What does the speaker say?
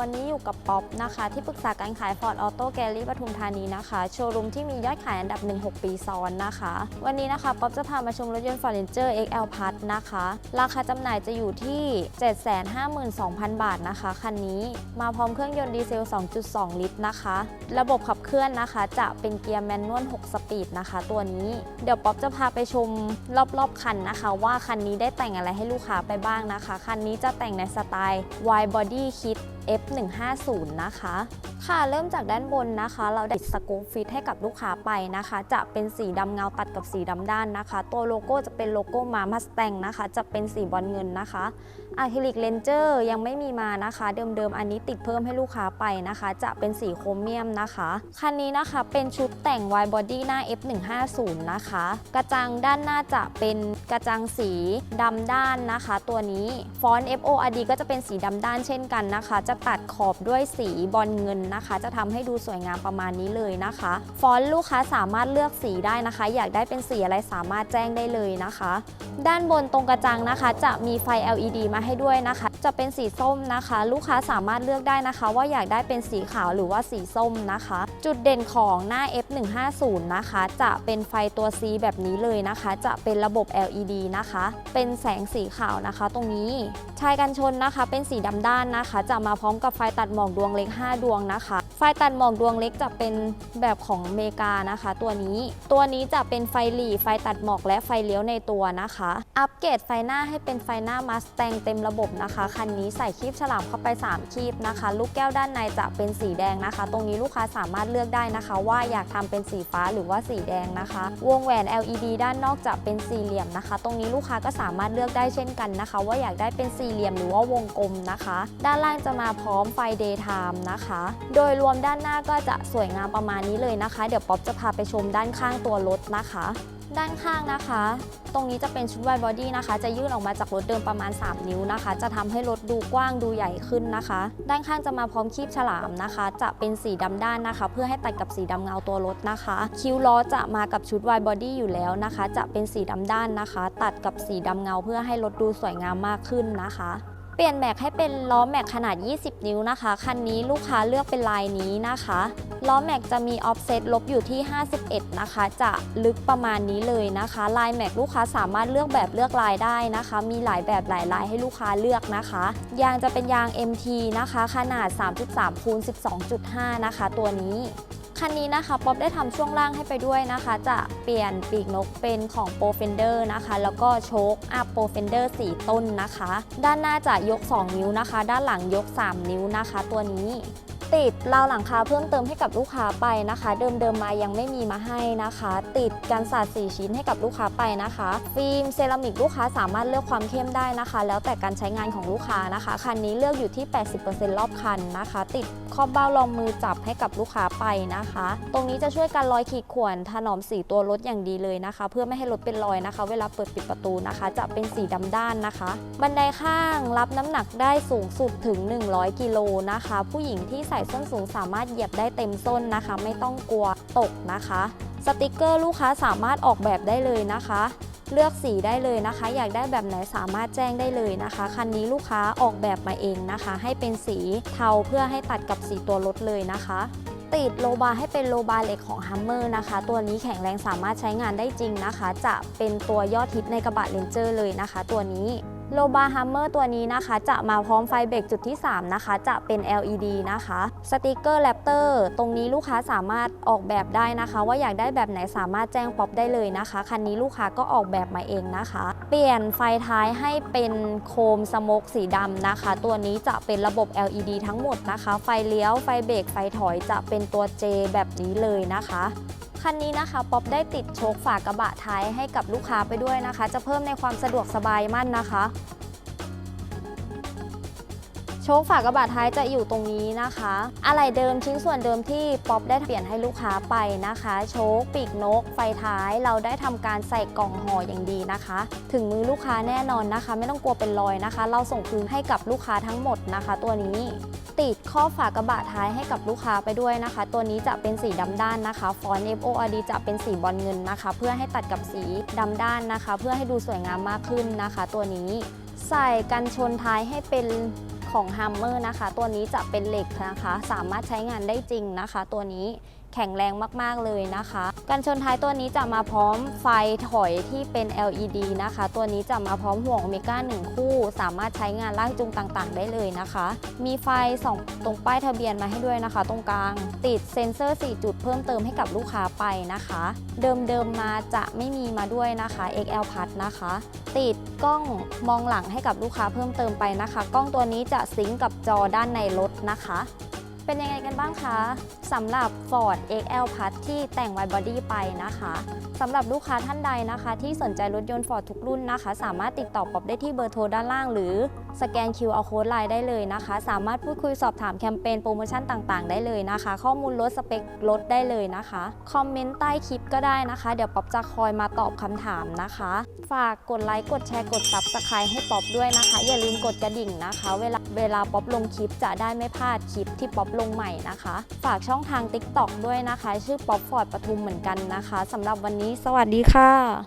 วันนี้ อยู่กับป๊อปนะคะ ที่ปรึกษาการขาย Ford Auto Gallery ปทุมธานีนะคะ โชว์รูมที่มียอดขายอันดับ 1 6 ปีซ้อนนะคะ วันนี้นะคะ ป๊อปจะพามาชมรถยนต์ Ford Ranger XL Plus นะคะ ราคาจำหน่ายจะอยู่ที่ 752,000 บาทนะคะ คันนี้มาพร้อมเครื่องยนต์ดีเซล 2.2 ลิตรนะคะ ระบบขับเคลื่อนนะคะ จะเป็นเกียร์แมนนวล 6 สปีดนะคะ ตัวนี้เดี๋ยวป๊อปจะพาไปชมรอบๆคันนะคะ ว่าคันนี้ได้แต่งอะไรให้ลูกค้าไปบ้างนะคะ คันนี้จะแต่งในสไตล์ wide body kit 50 นะคะ ค่ะเริ่มจากด้านบนนะคะ เราได้ติดสกู๊ปฟิตให้กับลูกค้าไปนะคะ จะเป็นสีดำเงาตัดกับสีดำด้านนะคะ ตัวโลโก้จะเป็นโลโก้มามาสแตงนะคะ จะเป็นสีบอลเงินนะคะอะคริลิกเลนเจอร์ยังไม่มีมานะคะ เดิมๆอันนี้ติดเพิ่มให้ลูกค้าไปนะคะ จะเป็นสีโครเมียมนะคะคันนี้นะคะเป็นชุดแต่ง wide body หน้า F150 นะคะ กระจังด้านหน้าจะเป็นกระจังสีดำด้านนะคะ ตัวนี้ฟอนต์ FORD ก็จะเป็นสีดำด้านเช่นกันนะคะ จะตัดขอบด้วยสีบอลเงินนะคะ จะทำให้ดูสวยงามประมาณนี้เลยนะคะ ฟอนต์ลูกค้าสามารถเลือกสีได้นะคะ อยากได้เป็นสีอะไรสามารถแจ้งได้เลยนะคะ ด้านบนตรงกระจังนะคะ จะมีไฟ LED มาให้ด้วยนะคะ จะเป็นสีส้มนะคะ ลูกค้าสามารถเลือกได้นะคะ ว่าอยากได้เป็นสีขาวหรือว่าสีส้มนะคะ จุดเด่นของหน้า F150 นะคะ จะเป็นไฟตัว C แบบนี้เลยนะคะ จะเป็นระบบ LED นะคะ เป็นแสงสีขาวนะคะ ตรงนี้ชายกันชนนะคะ เป็นสีดำด้านนะคะ จะมาพร้อมกับไฟตัดหมอกดวงเล็ก 5 ดวงนะคะ ไฟตัดหมอกดวงเล็กจะเป็นแบบของอเมริกานะคะ ตัวนี้ตัวนี้จะเป็นไฟหลีไฟตัดหมอกและไฟเลี้ยวในตัวนะคะ อัปเกรดไฟหน้าให้เป็นไฟหน้ามาสแตงเต็มระบบนะคะคันนี้ใส่คีบฉลามเข้าไป 3 คีบนะคะ ลูกแก้วด้านในจะเป็นสีแดงนะคะ ตรงนี้ลูกค้าสามารถเลือกได้นะคะ ว่าอยากทำเป็นสีฟ้าหรือว่าสีแดงนะคะ วงแหวน LED ด้านนอกจะเป็นสี่เหลี่ยมนะคะ ตรงนี้ลูกค้าก็สามารถเลือกได้เช่นกันนะคะ ว่าอยากได้เป็นสี่เหลี่ยมหรือว่าวงกลมนะคะ ด้านล่างจะมาพร้อมไฟ daytime นะคะ โดยรวมด้านหน้าก็จะสวยงามประมาณนี้เลยนะคะ เดี๋ยวป๊อปจะพาไปชมด้านข้างตัวรถนะคะ ด้านข้างนะคะ ตรงนี้จะเป็นชุดไวบอดี้นะคะ จะยื่นออกมาจากรถเดิมประมาณ 3 นิ้วนะคะ จะทำให้รถดูกว้างดูใหญ่ขึ้นนะคะ ด้านข้างจะมาพร้อมคีบฉลามนะคะ จะเป็นสีดำด้านนะคะ เพื่อให้ตัดกับสีดำเงาตัวรถนะคะ คิ้วล้อจะมากับชุดไวบอดี้อยู่แล้วนะคะ จะเป็นสีดำด้านนะคะ ตัดกับสีดำเงา เพื่อให้รถดูสวยงามมากขึ้นนะคะ เปลี่ยนแม็กให้เป็นล้อแม็กขนาด 20 นิ้วนะคะ คันนี้ลูกค้าเลือกเป็นลายนี้นะคะ ล้อแม็กจะมีออฟเซตลบอยู่ที่ 51 นะคะ จะลึกประมาณนี้เลยนะคะ ลายแม็กลูกค้าสามารถเลือกแบบเลือกลายได้นะคะ มีหลายแบบหลายลายให้ลูกค้าเลือกนะคะ ยางจะเป็นยาง MT นะคะ ขนาด 3.3คูณ12.5 นะคะ ตัวนี้ คันนี้นะคะป๊อปได้ทำช่วงล่างให้ไปด้วยนะคะ จะเปลี่ยนปีกนกเป็นของโปรเฟนเดอร์นะคะ แล้วก็โชคอัพโปรเฟนเดอร์4ต้นนะคะ ด้านหน้าจะยก 2 นิ้วนะคะ ด้านหลังยก 3 นิ้วนะคะ ตัวนี้ ติดราวหลังคาเพิ่มเติมให้กับลูกค้าไปนะคะ เดิมๆมายังไม่มีมาให้นะคะ ติดกันสาด4ชิ้นให้กับลูกค้าไปนะคะ ฟิล์มเซรามิกลูกค้าสามารถเลือกความเข้มได้นะคะ แล้วแต่การใช้งานของลูกค้านะคะคันนี้เลือกอยู่ที่ 80%รอบคันนะคะ ติดครอบเบ้ารองมือจับให้กับลูกค้าไปนะคะ ตรงนี้จะช่วยกันรอยขีดข่วนถนอมสีตัวรถอย่างดีเลยนะคะ เพื่อไม่ให้รถเป็นรอยนะคะ เวลาเปิดปิดประตูนะคะ จะเป็นสีดำด้านนะคะ บันไดข้างรับน้ำหนักได้สูงสุดถึง 100 กิโลนะคะ ผู้หญิงที่ใส่ส้นสูงสามารถเหยียบได้เต็มส้นนะคะ ไม่ต้องกลัวตกนะคะ สติกเกอร์ลูกค้าสามารถออกแบบได้เลยนะคะ เลือกสีได้เลยนะคะ อยากได้แบบไหนสามารถแจ้งได้เลยนะคะ คันนี้ลูกค้าออกแบบมาเองนะคะ ให้เป็นสีเทาเพื่อให้ตัดกับสีตัวรถเลยนะคะติดโลบาร์ให้เป็นโลบาร์เหล็กของ Hummer นะคะ ตัวนี้แข็งแรงสามารถใช้งานได้จริงนะคะ จะเป็นตัวยอดฮิตในกระบะเลนเจอร์เลยนะคะ ตัวนี้ โลบาร์ฮัมเมอร์ตัวนี้นะคะ จะมาพร้อมไฟเบรกจุดที่ 3 นะคะ จะเป็น LED นะคะ สติกเกอร์แรปเตอร์ตรงนี้ลูกค้าสามารถออกแบบได้นะคะ ว่าอยากได้แบบไหนสามารถแจ้งป๊อปได้เลยนะคะ คันนี้ลูกค้าก็ออกแบบมาเองนะคะ เปลี่ยนไฟท้ายให้เป็นโคมสโมกสีดำนะคะ ตัวนี้จะเป็นระบบ LED ทั้งหมดนะคะ ไฟเลี้ยวไฟเบรกไฟถอยจะเป็นตัว J แบบนี้เลยนะคะ คันนี้นะคะป๊อปได้ติดโชคฝากระบะท้ายให้กับลูกค้าไปด้วยนะคะ จะเพิ่มในความสะดวกสบายมั่นนะคะโชคฝากระบะท้ายจะอยู่ตรงนี้นะคะ อะไหล่เดิมชิ้นส่วนเดิมที่ป๊อปได้เปลี่ยนให้ลูกค้าไปนะคะ โชคปีกนก ไฟท้ายเราได้ทำการใส่กล่องห่ออย่างดีนะคะ ถึงมือลูกค้าแน่นอนนะคะ ไม่ต้องกลัวเป็นรอยนะคะ เราส่งคืนให้กับลูกค้าทั้งหมดนะคะ ตัวนี้ ติดข้อฝากระบะท้ายให้กับลูกค้าไปด้วยนะคะ ตัวนี้จะเป็นสีดำด้านนะคะ ฟอนต์ FORD จะเป็นสีบอลเงินนะคะ เพื่อให้ตัดกับสีดำด้านนะคะ เพื่อให้ดูสวยงามมากขึ้นนะคะ ตัวนี้ใส่กันชนท้ายให้เป็นขของ Hammer นะคะ ตัวนี้จะเป็นเหล็กนะคะ สามารถใช้งานได้จริงนะคะ ตัวนี้ แข็งแรงมากๆเลยนะคะ กันชนท้ายตัวนี้จะมาพร้อมไฟถอยที่เป็น LED นะคะ ตัวนี้จะมาพร้อมห่วงโอเมก้า1คู่ สามารถใช้งานลากจูงต่างๆ ได้เลยนะคะ มีไฟสองตรงป้ายทะเบียนมาให้ด้วยนะคะ ตรงกลางติดเซ็นเซอร์ 4 จุดเพิ่มเติมให้กับลูกค้าไปนะคะ เดิมๆมาจะไม่มีมาด้วยนะคะ XL Plus นะคะ ติดกล้องมองหลังให้กับลูกค้าเพิ่มเติมไปนะคะ กล้องตัวนี้จะซิงกับจอด้านในรถนะคะ เป็นยังไงกันบ้างคะสำหรับ Ford XL Plus ที่แต่ง Wide Body ไปนะคะสำหรับลูกค้าท่านใดนะคะ ที่สนใจรถยนต์ Ford ทุกรุ่นนะคะ สามารถติดต่อป๊อบได้ที่เบอร์โทรด้านล่าง หรือสแกน QR Code ไลน์ได้เลยนะคะ สามารถพูดคุยสอบถามแคมเปญโปรโมชั่นต่างๆ ได้เลยนะคะ ข้อมูลลดสเปครถได้เลยนะคะคอมเมนต์ใต้คลิปก็ได้นะคะ เดี๋ยวป๊อบจะคอยมาตอบคำถามนะคะ ฝากกดไลค์กดแชร์กด Subscribe ให้ป๊อบด้วยนะคะ อย่าลืมกดกระดิ่งนะคะ เวลาเวลาป๊อบลงคลิปจะได้ไม่พลาดคลิปที่ป๊อบลงใหม่นะคะ ฝากช่องทาง TikTok ด้วยนะคะ ชื่อป๊อปฟอร์ดปทุมเหมือนกันนะคะสำหรับวันนี้สวัสดีค่ะ